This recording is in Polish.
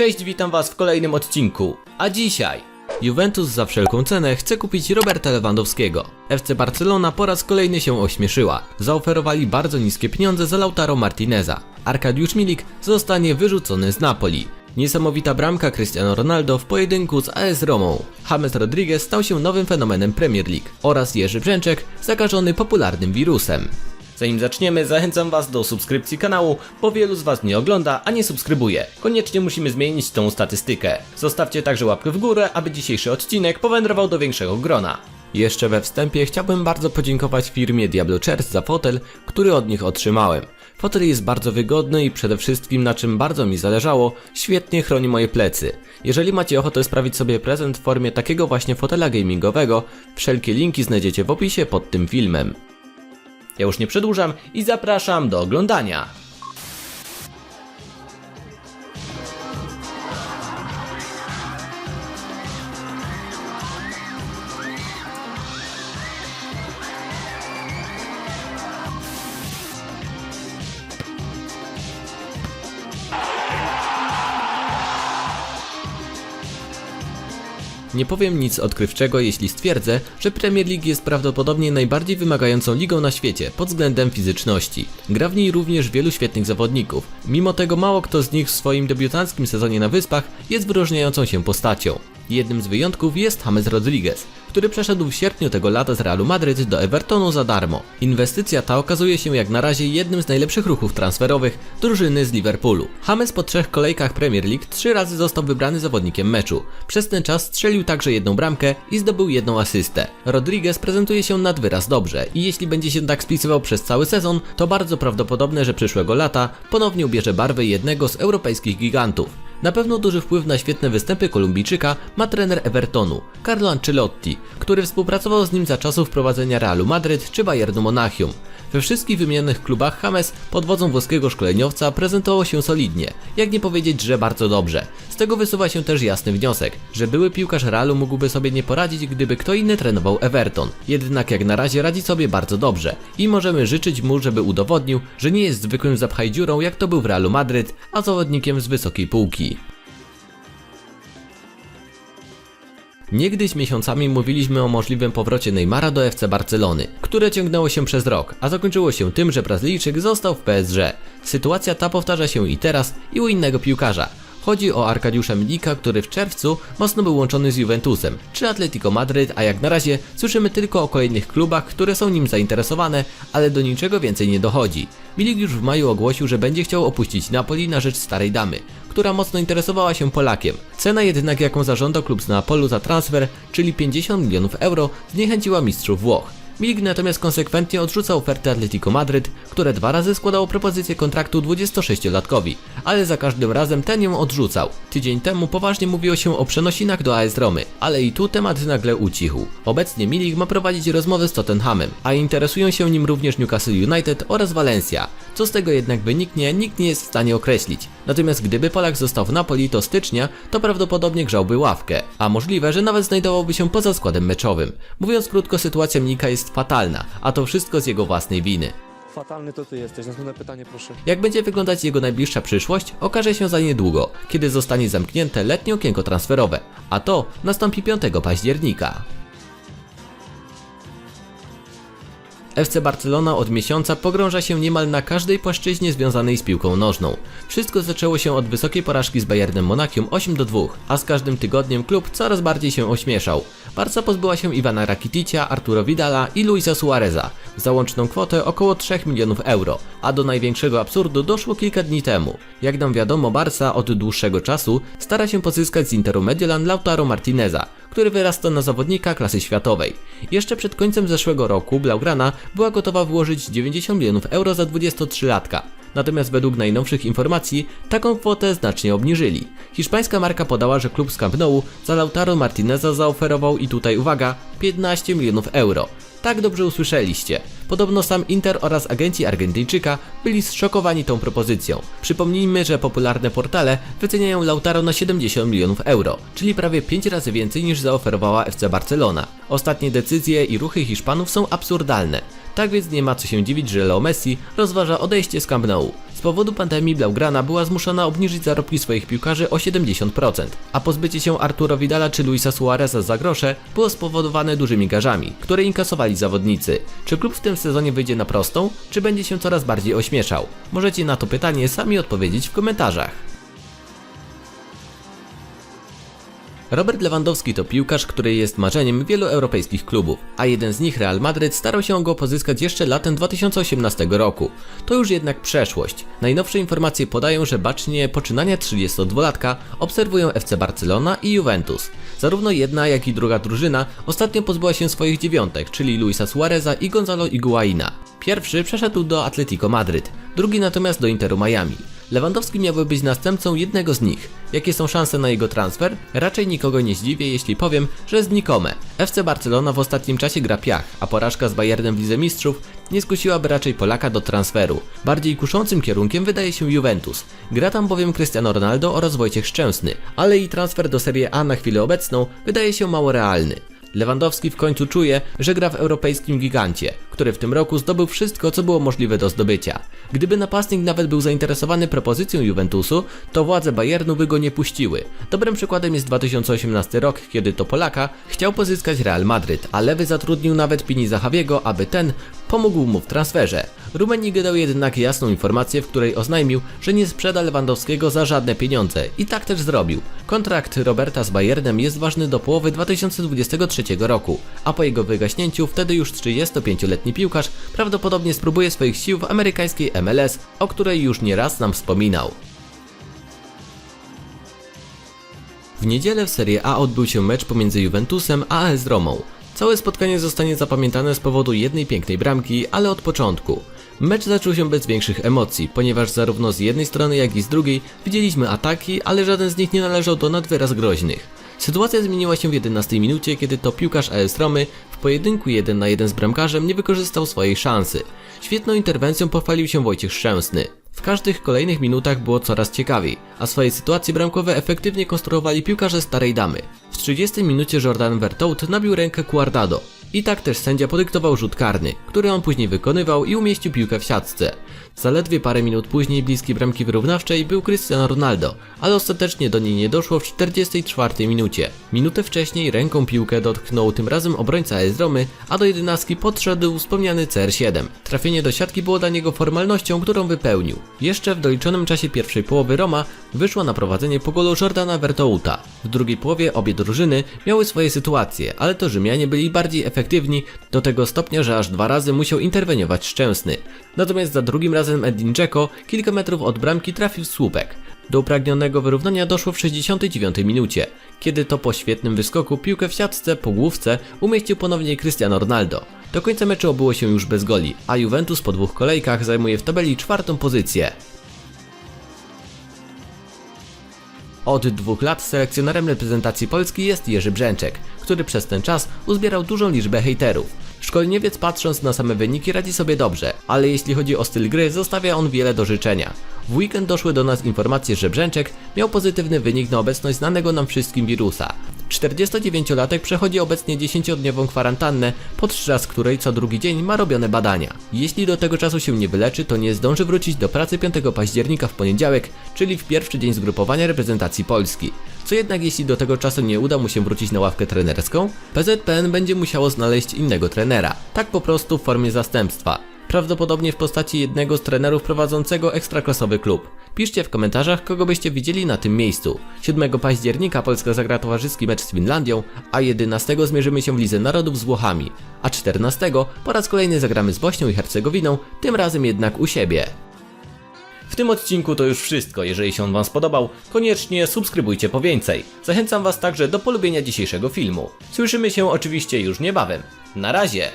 Cześć, witam was w kolejnym odcinku. A dzisiaj Juventus za wszelką cenę chce kupić Roberta Lewandowskiego. FC Barcelona po raz kolejny się ośmieszyła. Zaoferowali bardzo niskie pieniądze za Lautaro Martineza. Arkadiusz Milik zostanie wyrzucony z Napoli. Niesamowita bramka Cristiano Ronaldo w pojedynku z AS Romą. James Rodriguez stał się nowym fenomenem Premier League oraz Jerzy Brzęczek zakażony popularnym wirusem. Zanim zaczniemy, zachęcam Was do subskrypcji kanału, bo wielu z Was nie ogląda, a nie subskrybuje. Koniecznie musimy zmienić tą statystykę. Zostawcie także łapkę w górę, aby dzisiejszy odcinek powędrował do większego grona. Jeszcze we wstępie chciałbym bardzo podziękować firmie Diablo Chairs za fotel, który od nich otrzymałem. Fotel jest bardzo wygodny i przede wszystkim na czym bardzo mi zależało, świetnie chroni moje plecy. Jeżeli macie ochotę sprawić sobie prezent w formie takiego właśnie fotela gamingowego, wszelkie linki znajdziecie w opisie pod tym filmem. Ja już nie przedłużam i zapraszam do oglądania. Nie powiem nic odkrywczego, jeśli stwierdzę, że Premier League jest prawdopodobnie najbardziej wymagającą ligą na świecie pod względem fizyczności. Gra w niej również wielu świetnych zawodników. Mimo tego mało kto z nich w swoim debiutanckim sezonie na Wyspach jest wyróżniającą się postacią. Jednym z wyjątków jest James Rodriguez, który przeszedł w sierpniu tego lata z Realu Madryt do Evertonu za darmo. Inwestycja ta okazuje się jak na razie jednym z najlepszych ruchów transferowych drużyny z Liverpoolu. James po trzech kolejkach Premier League trzy razy został wybrany zawodnikiem meczu. Przez ten czas strzelił także jedną bramkę i zdobył jedną asystę. Rodriguez prezentuje się nad wyraz dobrze i jeśli będzie się tak spisywał przez cały sezon, to bardzo prawdopodobne, że przyszłego lata ponownie ubierze barwę jednego z europejskich gigantów. Na pewno duży wpływ na świetne występy Kolumbijczyka ma trener Evertonu, Carlo Ancelotti, który współpracował z nim za czasów prowadzenia Realu Madryt czy Bayernu Monachium. We wszystkich wymienionych klubach James pod wodzą włoskiego szkoleniowca prezentował się solidnie, jak nie powiedzieć, że bardzo dobrze. Z tego wysuwa się też jasny wniosek, że były piłkarz Realu mógłby sobie nie poradzić, gdyby kto inny trenował Everton. Jednak jak na razie radzi sobie bardzo dobrze i możemy życzyć mu, żeby udowodnił, że nie jest zwykłym zapchajdziurą jak to był w Realu Madryt, a zawodnikiem z wysokiej półki. Niegdyś miesiącami mówiliśmy o możliwym powrocie Neymara do FC Barcelony, które ciągnęło się przez rok, a zakończyło się tym, że Brazylijczyk został w PSG. Sytuacja ta powtarza się i teraz i u innego piłkarza. Chodzi o Arkadiusza Milika, który w czerwcu mocno był łączony z Juventusem, czy Atletico Madryt, a jak na razie słyszymy tylko o kolejnych klubach, które są nim zainteresowane, ale do niczego więcej nie dochodzi. Milik już w maju ogłosił, że będzie chciał opuścić Napoli na rzecz starej damy, która mocno interesowała się Polakiem. Cena jednak jaką zażądał klub z Neapolu za transfer, czyli 50 milionów euro, zniechęciła mistrzów Włoch. Milik natomiast konsekwentnie odrzucał ofertę Atletico Madryt, które dwa razy składało propozycję kontraktu 26-latkowi, ale za każdym razem ten ją odrzucał. Tydzień temu poważnie mówiło się o przenosinach do AS Romy, ale i tu temat nagle ucichł. Obecnie Milik ma prowadzić rozmowy z Tottenhamem, a interesują się nim również Newcastle United oraz Valencia. Co z tego jednak wyniknie, nikt nie jest w stanie określić. Natomiast gdyby Polak został w Napoli do stycznia, to prawdopodobnie grzałby ławkę, a możliwe, że nawet znajdowałby się poza składem meczowym. Mówiąc krótko, sytuacja Milika jest fatalna, a to wszystko z jego własnej winy. Fatalny to ty jesteś. Następne pytanie, proszę. Jak będzie wyglądać jego najbliższa przyszłość, okaże się za niedługo, kiedy zostanie zamknięte letnie okienko transferowe, a to nastąpi 5 października. FC Barcelona od miesiąca pogrąża się niemal na każdej płaszczyźnie związanej z piłką nożną. Wszystko zaczęło się od wysokiej porażki z Bayernem Monachium 8 do 2, a z każdym tygodniem klub coraz bardziej się ośmieszał. Barca pozbyła się Iwana Rakiticia, Arturo Vidala i Luisa Suareza za łączną kwotę około 3 milionów euro, a do największego absurdu doszło kilka dni temu. Jak nam wiadomo, Barca od dłuższego czasu stara się pozyskać z Interu Mediolan Lautaro Martineza, który wyrasta na zawodnika klasy światowej. Jeszcze przed końcem zeszłego roku Blaugrana była gotowa wyłożyć 90 milionów euro za 23-latka. Natomiast według najnowszych informacji taką kwotę znacznie obniżyli. Hiszpańska marka podała, że klub z Camp Nou za Lautaro Martineza zaoferował i tutaj uwaga 15 milionów euro. Tak dobrze usłyszeliście. Podobno sam Inter oraz agenci Argentyńczyka byli zszokowani tą propozycją. Przypomnijmy, że popularne portale wyceniają Lautaro na 70 milionów euro, czyli prawie 5 razy więcej niż zaoferowała FC Barcelona. Ostatnie decyzje i ruchy Hiszpanów są absurdalne. Tak więc nie ma co się dziwić, że Leo Messi rozważa odejście z Camp Nou. Z powodu pandemii Blaugrana była zmuszona obniżyć zarobki swoich piłkarzy o 70%, a pozbycie się Arturo Vidala czy Luisa Suareza za grosze było spowodowane dużymi garzami, które inkasowali zawodnicy. Czy klub w tym sezonie wyjdzie na prostą, czy będzie się coraz bardziej ośmieszał? Możecie na to pytanie sami odpowiedzieć w komentarzach. Robert Lewandowski to piłkarz, który jest marzeniem wielu europejskich klubów, a jeden z nich, Real Madryt, starał się go pozyskać jeszcze latem 2018 roku. To już jednak przeszłość. Najnowsze informacje podają, że bacznie poczynania 32-latka obserwują FC Barcelona i Juventus. Zarówno jedna, jak i druga drużyna ostatnio pozbyła się swoich dziewiątek, czyli Luisa Suareza i Gonzalo Higuaina. Pierwszy przeszedł do Atletico Madryt, drugi natomiast do Interu Miami. Lewandowski miałby być następcą jednego z nich. Jakie są szanse na jego transfer? Raczej nikogo nie zdziwię, jeśli powiem, że znikome. FC Barcelona w ostatnim czasie gra piach, a porażka z Bayernem w Lidze Mistrzów nie skusiłaby raczej Polaka do transferu. Bardziej kuszącym kierunkiem wydaje się Juventus. Gra tam bowiem Cristiano Ronaldo oraz Wojciech Szczęsny, ale i transfer do Serie A na chwilę obecną wydaje się mało realny. Lewandowski w końcu czuje, że gra w europejskim gigancie, który w tym roku zdobył wszystko, co było możliwe do zdobycia. Gdyby napastnik nawet był zainteresowany propozycją Juventusu, to władze Bayernu by go nie puściły. Dobrym przykładem jest 2018 rok, kiedy to Polaka chciał pozyskać Real Madryt, a lewy zatrudnił nawet Pini Zahawiego, aby ten pomógł mu w transferze. Rumenik dał jednak jasną informację, w której oznajmił, że nie sprzeda Lewandowskiego za żadne pieniądze i tak też zrobił. Kontrakt Roberta z Bayernem jest ważny do połowy 2023 roku, a po jego wygaśnięciu wtedy już 35-letni piłkarz prawdopodobnie spróbuje swoich sił w amerykańskiej MLS, o której już nieraz nam wspominał. W niedzielę w Serie A odbył się mecz pomiędzy Juventusem a AS Romą. Całe spotkanie zostanie zapamiętane z powodu jednej pięknej bramki, ale od początku. Mecz zaczął się bez większych emocji, ponieważ zarówno z jednej strony jak i z drugiej widzieliśmy ataki, ale żaden z nich nie należał do nadwyraz groźnych. Sytuacja zmieniła się w 11 minucie, kiedy to piłkarz AS Romy w pojedynku 1 na 1 z bramkarzem nie wykorzystał swojej szansy. Świetną interwencją pochwalił się Wojciech Szczęsny. W każdych kolejnych minutach było coraz ciekawiej, a swoje sytuacje bramkowe efektywnie konstruowali piłkarze starej damy. W 30 minucie Jordan Vertout nabił rękę Guardado. I tak też sędzia podyktował rzut karny, który on później wykonywał i umieścił piłkę w siatce. Zaledwie parę minut później bliski bramki wyrównawczej był Cristiano Ronaldo, ale ostatecznie do niej nie doszło w 44 minucie. Minutę wcześniej ręką piłkę dotknął tym razem obrońca AS Romy, a do jedenastki podszedł wspomniany CR7. Trafienie do siatki było dla niego formalnością, którą wypełnił. Jeszcze w doliczonym czasie pierwszej połowy Roma wyszła na prowadzenie po golu Jordana Vertouta. W drugiej połowie obie drużyny miały swoje sytuacje, ale to Rzymianie byli bardziej efektywni do tego stopnia, że aż dwa razy musiał interweniować Szczęsny. Natomiast za drugim razem Edin Dzeko kilka metrów od bramki trafił słupek. Do upragnionego wyrównania doszło w 69 minucie, kiedy to po świetnym wyskoku piłkę w siatce po główce umieścił ponownie Cristiano Ronaldo. Do końca meczu obyło się już bez goli, a Juventus po dwóch kolejkach zajmuje w tabeli czwartą pozycję. Od dwóch lat selekcjonerem reprezentacji Polski jest Jerzy Brzęczek, który przez ten czas uzbierał dużą liczbę hejterów. Szkolniewiec patrząc na same wyniki radzi sobie dobrze, ale jeśli chodzi o styl gry zostawia on wiele do życzenia. W weekend doszły do nas informacje, że Brzęczek miał pozytywny wynik na obecność znanego nam wszystkim wirusa. 49-latek przechodzi obecnie 10-dniową kwarantannę, podczas której co drugi dzień ma robione badania. Jeśli do tego czasu się nie wyleczy, to nie zdąży wrócić do pracy 5 października w poniedziałek, czyli w pierwszy dzień zgrupowania reprezentacji Polski. Co jednak jeśli do tego czasu nie uda mu się wrócić na ławkę trenerską, PZPN będzie musiało znaleźć innego trenera, tak po prostu w formie zastępstwa prawdopodobnie w postaci jednego z trenerów prowadzącego ekstraklasowy klub. Piszcie w komentarzach, kogo byście widzieli na tym miejscu. 7 października Polska zagra towarzyski mecz z Finlandią, a 11 zmierzymy się w Lidze Narodów z Włochami, a 14 po raz kolejny zagramy z Bośnią i Hercegowiną, tym razem jednak u siebie. W tym odcinku to już wszystko. Jeżeli się on Wam spodobał, koniecznie subskrybujcie po więcej. Zachęcam Was także do polubienia dzisiejszego filmu. Słyszymy się oczywiście już niebawem. Na razie!